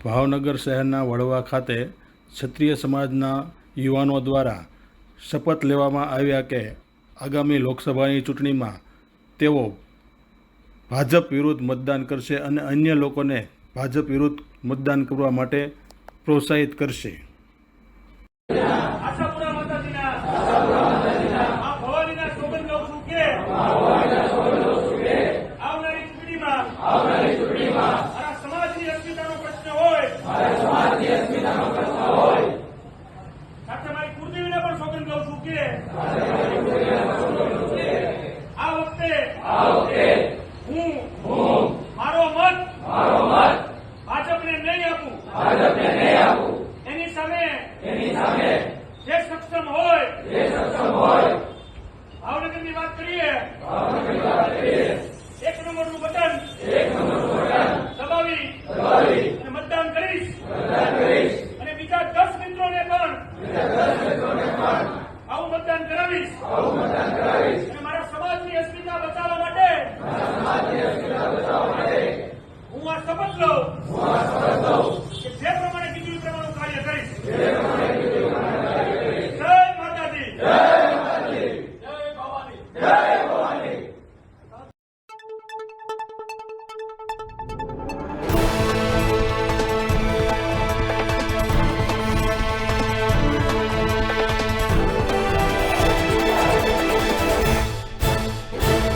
ભાવનગર શહેરના વડવા ખાતે ક્ષત્રિય સમાજના યુવાનો દ્વારા શપથ લેવામાં આવ્યા કે આગામી લોકસભાની ચૂંટણીમાં તેઓ ભાજપ વિરુદ્ધ મતદાન કરશે અને અન્ય લોકોને ભાજપ વિરુદ્ધ મતદાન કરવા માટે પ્રોત્સાહિત કરશે. આ ભાજપને ન્યાય આપો. એની સામે એની સામે જે સક્ષમ હોય જે સક્ષમ હોય ભાવનગરની વાત કરીએ ભાવનગરની વાત કરીએ. એક નંબરનું બટન એક નંબરનું બટન દબાવી દબાવી અને મતદાન કરીશ. મતદાન કરીશ. અને બીજા દસ મિત્રોને પણ બીજા દસ મિત્રોને પણ આવું મતદાન કરાવીશ. આવું મતદાન કરાવીશ. અને મારા સમાજની અસ્મિતા બચાવવા માટે મારા સમાજની અસ્મિતા બચાવવા માટે હું આ શપથ લઉં. હું આ શપથ લઉં.